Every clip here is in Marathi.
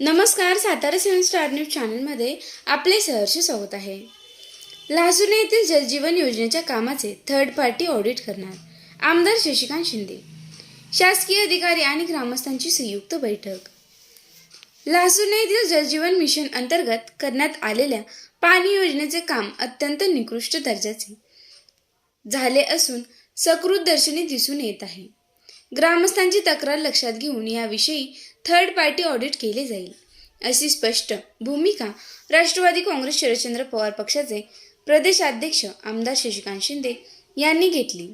नमस्कार सातारा सेवन स्टार न्यूज चॅनलमध्ये आपले सहर्ष स्वागत आहे. लासुर्णे येथील जलजीवन योजनेच्या कामाचे थर्ड पार्टी ऑडिट करणार आमदार शशिकांत शिंदे. शासकीय अधिकारी आणि ग्रामस्थांची संयुक्त बैठक. लासुर्णे येथील जलजीवन मिशन अंतर्गत करण्यात आलेल्या पाणी योजनेचे काम अत्यंत निकृष्ट दर्जाचे झाले असून सकृत दर्शनी दिसून येत आहे. ग्रामस्थांची तक्रार लक्षात घेऊन याविषयी थर्ड पार्टी ऑडिट केले जाईल. अशी स्पष्ट भूमिका राष्ट्रवादी काँग्रेस शरदचंद्र पवार पक्षाचे प्रदेशाध्यक्ष आमदार शशिकांत शिंदे यांनी घेतली.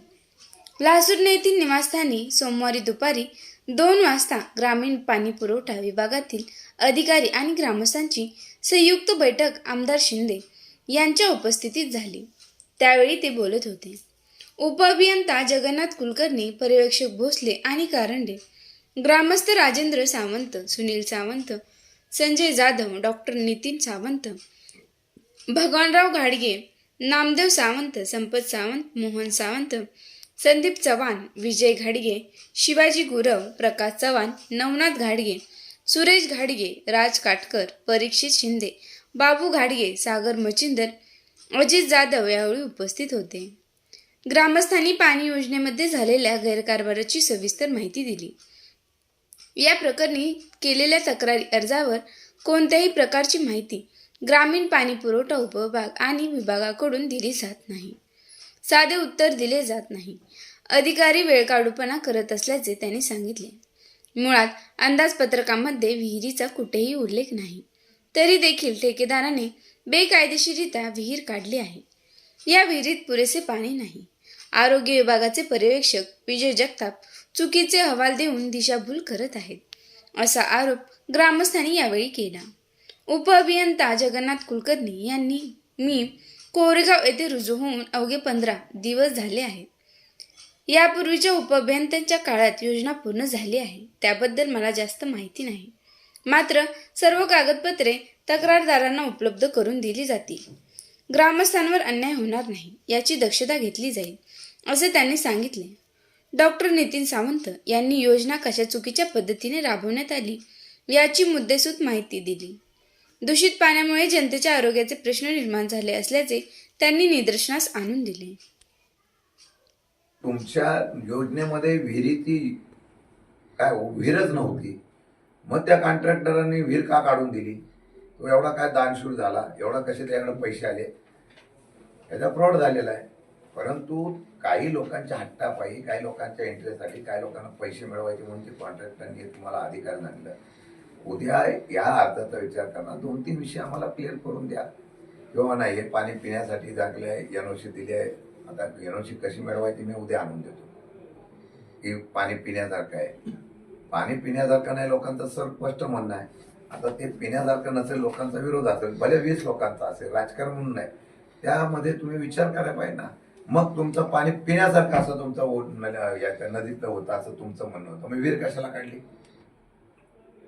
लासूर येथील निवासस्थानी सोमवारी दुपारी दोन वाजता ग्रामीण पाणी पुरवठा विभागातील अधिकारी आणि ग्रामस्थांची संयुक्त बैठक आमदार शिंदे यांच्या उपस्थितीत झाली. त्यावेळी ते बोलत होते. उपअभियंता जगन्नाथ कुलकर्णी पर्यवेक्षक भोसले आणि कारंडे ग्रामस्थ राजेंद्र सावंत सुनील सावंत संजय जाधव डॉक्टर नितीन सावंत भगवानराव घाडगे नामदेव सावंत संपत सावंत मोहन सावंत संदीप चव्हाण विजय घाडगे शिवाजी गुरव प्रकाश चव्हाण नवनाथ घाडगे सुरेश घाडगे राज काटकर परीक्षित शिंदे बाबू घाडगे सागर मचिंदर अजित जाधव यावेळी उपस्थित होते. ग्रामस्थांनी पाणी योजनेमध्ये झालेल्या गैरकारभाराची सविस्तर माहिती दिली. या प्रकरणी केलेल्या तक्रारी अर्जावर कोणत्याही प्रकारची माहिती ग्रामीण पाणी पुरवठा उपविभाग आणि विभागाकडून दिली जात नाही. साधे उत्तर दिले जात नाही. अधिकारी वेळकाढूपणा करत असल्याचे त्यांनी सांगितले. मुळात अंदाजपत्रकामध्ये विहिरीचा कुठेही उल्लेख नाही. तरी देखील ठेकेदाराने बेकायदेशीरित्या विहीर काढली आहे. या विहिरीत पुरेसे पाणी नाही. आरोग्य विभागाचे पर्यवेक्षक विजय जगताप चुकीचे अहवाल देऊन दिशाभूल करत आहेत असा आरोप ग्रामस्थांनी यावेळी केला. उपअभियंता जगन्नाथ कुलकर्णी यांनी मी कोरेगाव येथे रुजू होऊन अवघे पंधरा दिवस झाले आहेत. यापूर्वीच्या उपअभियंत्यांच्या काळात योजना पूर्ण झाली आहे त्याबद्दल मला जास्त माहिती नाही. मात्र सर्व कागदपत्रे तक्रारदारांना उपलब्ध करून दिली जातील. ग्रामस्थांवर अन्याय होणार नाही याची दक्षता घेतली जाईल असे त्यांनी सांगितले. डॉक्टर नितीन सावंत यांनी योजना कशा चुकीच्या पद्धतीने राबवण्यात आली याची मुद्देसूद माहिती दिली. दूषित पाण्यामुळे जनतेच्या आरोग्याचे प्रश्न निर्माण झाले असल्याचे त्यांनी निदर्शनास आणून दिले. तुमच्या योजनेमध्ये विहिरीची काय विहीरच नव्हती. मग त्या कॉन्ट्रॅक्टरांनी विहीर का काढून दिली? तो एवढा काय दानशूर झाला? एवढा कसे त्याकडे पैसे आले? याचा फ्रॉड झालेला आहे. परंतु काही लोकांच्या हट्टापायी काही लोकांच्या इंटरेस्टसाठी काही लोकांना पैसे मिळवायचे म्हणून ते कॉन्ट्रॅक्टरांनी तुम्हाला अधिकार आणलं उद्या या अर्जाचा विचार करणार. दोन तीन विषय आम्हाला क्लिअर करून द्या. किंवा नाही हे पाणी पिण्यासाठी जागले आहे एनओसी दिली आहे. आता एनओसी कशी मिळवायची मी उद्या आणून देतो. की पाणी पिण्यासारखं आहे. पाणी पिण्यासारखं नाही लोकांचं सर स्पष्ट म्हणणं आहे. आता ते पिण्यासारखं नसेल लोकांचा विरोध असेल भले वीस लोकांचा असेल राजकारण म्हणून नाही. त्यामध्ये तुम्ही विचार करायला पाहिजे ना. मग तुमचं पाणी पिण्यासारखं असं तुमचं म्हणजे नदीतलं होतं असं तुमचं म्हणणं होतं. मग विहीर कशाला काढली?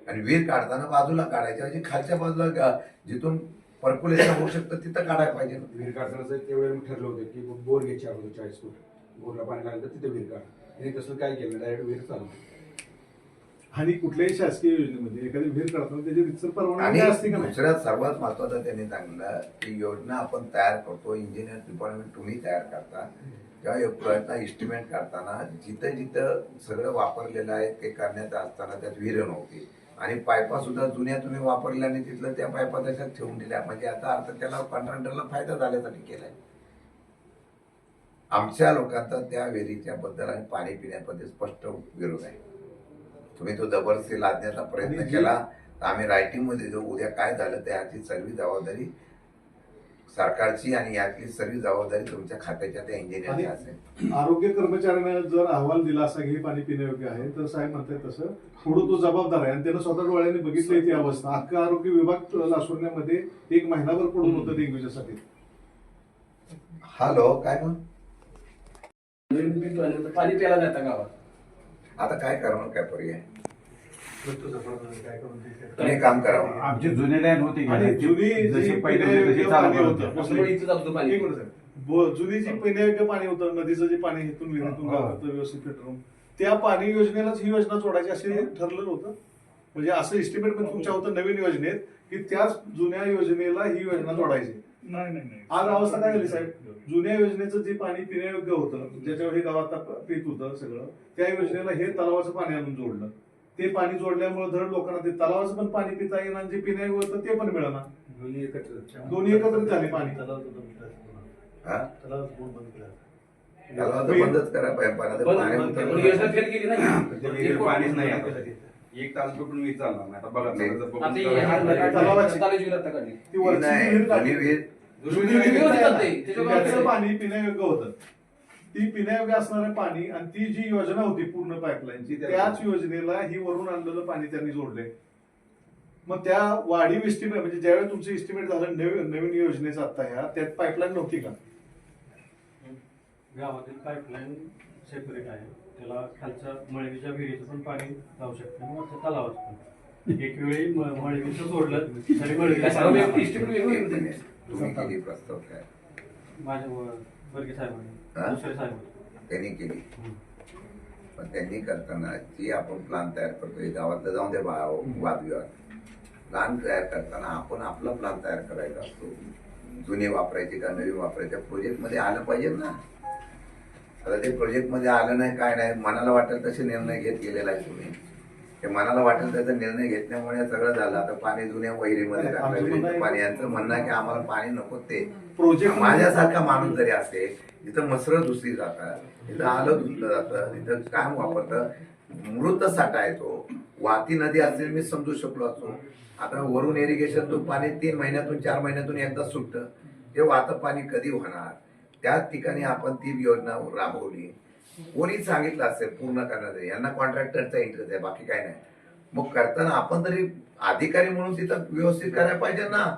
आणि विहीर काढताना बाजूला काढायची म्हणजे खालच्या बाजूला जिथून पर्क्युलेशन होऊ शकतं तिथं काढायला पाहिजे. विहीर काढताना तेवढे ठरलं होतं की बोर घ्यायची अगोदर चाळीस फूट. बोरला पाणी लागलं तर तिथे विहीर काढ. तसं काय केलं? डायरेक्ट विहीर चालू आणि कुठल्याही शासकीय योजनेमध्ये एखादी विहीर काढताना त्याची रितसर परवानगी असते का नाही? दुसऱ्यात सर्वात महत्वाचं त्यांनी सांगितलं की योजना आपण तयार करतो इंजिनियर डिपार्टमेंट तुम्ही तयार करता. एक प्रयत्न इस्टिमेट करताना जिथं जिथं सगळं वापरलेलं आहे ते करण्याचं असताना त्यात विहीर नव्हती. आणि पायपा सुद्धा जुन्या तुम्ही वापरल्या आणि तिथलं त्या पायपा तशात ठेवून दिल्या. म्हणजे आता अर्थ त्याला कॉन्ट्रॅक्टरला फायदा झाल्यासाठी केलाय. आमच्या लोकांचा त्या विहिरीच्या बद्दल आणि पाणी पिण्याबद्दल स्पष्ट विरोध आहे. तुम्ही तो जबरदस्ती लादण्याचा प्रयत्न केला. तर आम्ही रायटिंगमध्ये जो उद्या काय झालं त्याची सर्व जबाबदारी सरकारची आणि यातली सर्व जबाबदारी तुमच्या खात्याच्या त्या इंजिनियरची आणि- असेल. आरोग्य कर्मचाऱ्याने जर अहवाल दिला असा की हे पाणी पिण्यायोग्य आहे तर साहेब म्हणतात तसं. पुढे तो जबाबदार आहे आणि त्यानं स्वतः डोळ्याने बघितली ती अवस्था. अख्खा आरोग्य विभाग लासवण्यामध्ये एक महिनाभर पडून होतं डेंग्यूच्यासाठी. हॅलो काय मग पाणी प्यायला जाता गावात. आता काय करणार काय पर्याय काम करावं आमची जुनी लाईन होती आणि जुनी ती जशी जी पहिले होती तशी पिण्यायोग्य चालू पाणी करत होतं. होती. त्यामुळे इथं जातो पाणी एक मिनिट साहेब. ब- जुनी जी पिण्यायोग्य पाणी होतं नदीचं जे पाणी इथून विहिरीतून हा. गावात व्यवस्थित फिटवून त्या पाणी योजनेलाच ही योजना सोडायची असे ठरलं होतं म्हणजे असं एस्टिमेट पण तुमच्या होतं नवीन योजनेत की त्याच जुन्या योजनेला ही योजना जोडायची. नाही नाही नाही. आज अवस्था काय झाली साहेब? जुन्या योजनेचं जे पाणी पिण्यायोग्य होतं ज्याच्यावर हे गावात आता पीत होतं सगळं त्या योजनेला हे तलावाचं पाणी आणून जोडलं. ते पाणी जोडल्यामुळे धड लोकांना ते तलावाचं पण पाणी पिता आणि जे पिण्यायोग्य होतं ते पण मिळणार दोन्ही एकत्र दोन्ही एकत्रित झाले पाणी. हा? तर बंदच करा पाण्याचं बंद- पाणी बंद- नाही. एक तास कुठून वीज चालणार नाही आता बघा नाही. जर बघून आता हे चालणार हात नाही. काढले. तलावाची. तलावाची विहीर आता काढली. ती वरची नाही, विहीर जुनी काढली. विहीर जुनी जुनी विहीर विहीर काढली. होती ते. त्याच्यावर त्याचं काय? पाणी पिण्यायोग्य होतं ती पिण्यायोग्य असणारं पाणी आणि ती जी योजना होती पूर्ण पाईपलाईनची त्याच योजनेला ही वरून आणलेलं पाणी त्यांनी जोडले मग त्या वाढीव इस्टिमेट म्हणजे ज्यावेळी तुमचं इस्टिमेट झालं नवीन नवीन योजनेचं आता ह्या त्यात पाईपलाईन नव्हती का गावातील पाईपलाईन सेपरेट आहे त्याला खालच्या मळवीच्या विहिरीचं पण पाणी जाऊ शकतं आणि वरच्या तलावाचं पण. एक वेळी म- मळवीचं सोडलं तरी मळवी. तुम्ही? प्रस्ताव काय? माझ्या व- वर्गे हा? साहेबांनी. दुसरे साहेब त्यांनी केली. पण त्यांनी करताना जी आपण प्लान तयार करतोय गावातलं जाऊन दे बा वादविवाद. प्लान तयार करताना आपण आपला प्लान तयार करायचा असतो. जुने वापरायचे का नवीन वापरायचे? प्रोजेक्टमध्ये आलं पाहिजे ना. आता ते प्रोजेक्टमध्ये आलं नाही काय नाही मनाला वाटेल तसे निर्णय घेत गेलेला आहे तुम्ही. ते मनाला वाटेल त्याचा निर्णय घेतल्यामुळे सगळं झालं. आता पाणी जुन्या वहिरीमध्ये टाकलं पाणी यांचं म्हणणं आहे की आम्हाला पाणी नको ते. प्रोजेक्ट माझ्यासारखा माणूस जरी असेल तिथं मसरं दुसरी जातात तिथं आलं धुतलं जातं तिथं काम वापरतं मृत साठा आहे तो. वाती नदी असेल मी समजू शकलो असतो. आता वरून इरिगेशन तो पाणी तीन महिन्यातून चार महिन्यातून एकदा सुटतं. ते वाहतं पाणी कधी होणार? त्याच ठिकाणी आपण ती योजना राबवली. कोणी सांगितलं असेल पूर्ण करण्यात यांना कॉन्ट्रॅक्टरचा इंटरेस्ट आहे बाकी काय नाही. मग करताना आपण तरी अधिकारी म्हणून तिथं व्यवस्थित करायला पाहिजे ना.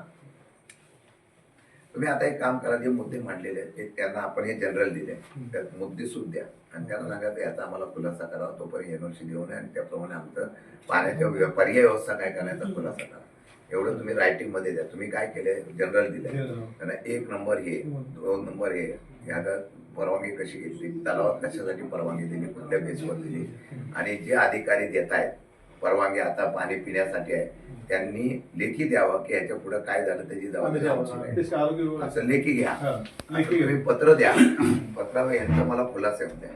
तुम्ही आता एक काम करा जे मुद्दे मांडलेले आहेत त्यांना आपण हे जनरल दिले. त्यात मुद्दे सुद्धा द्या. आणि त्यांना सांगा की याचा आम्हाला खुलासा करा तोपर्यंत एनओसी नये आणि त्याप्रमाणे आमचं पाण्याच्या पर्याय व्यवस्था काय करण्याचा खुलासा करा. एवढं तुम्ही रायटिंगमध्ये द्या. तुम्ही काय केले जनरल दिले त्यांना एक नंबर हे दोन नंबर हे हे आता परवानगी कशी घेतली? तलावात कशासाठी परवानगी दिली? कुठल्या बेसवर दिली? आणि जे अधिकारी देत आहेत परवानगी आता पाणी पिण्यासाठी आहे त्यांनी लेखी द्यावं की याच्यापुढे काय झालं त्याची जबाबदारी असं लेखी घ्या. हा, तुम्ही पत्र द्या. पत्रावर यांचं मला खुलासा द्या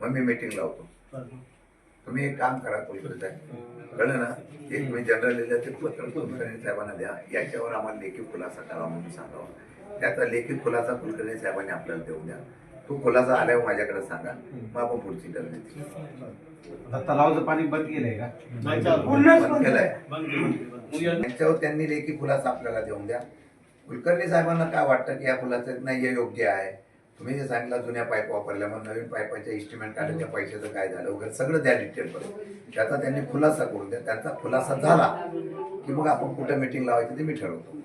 मग मी मीटिंग लावतो तुम्ही एक काम करा कुलकर्णी साहेब. कळलं ना? एक मी जनरल लिहिलं ते पत्र कुलकर्णी साहेबांना द्या. याच्यावर आम्हाला लेखी खुलासा करा म्हणून सांगावं त्याचा लेखी खुलासा कुलकर्णी साहेबांनी आपल्याला देऊन द्या. तो खुलासा आल्यावर माझ्याकडे सांगा. मग आपण पुढची आता तलावाचं पाणी बंद केलंय का. बंद केलंय. त्यांच्यावर त्यांनी लेखी खुलासा आपल्याला देऊन द्या. कुलकर्णी साहेबांना काय वाटतं की या खुलासात नाही हे योग्य आहे? तुम्ही जे सांगितलं जुन्या पाईप वापरल्या मग नवीन पाईपाच्या इस्टिमेट काढलं त्या पैशाचं काय झालं वगैरे सगळं द्या डिटेल करून त्याचा त्यांनी खुलासा करून द्या त्यांचा खुलासा झाला की मग आपण कुठं मिटिंग लावायची ते मी ठरवतो.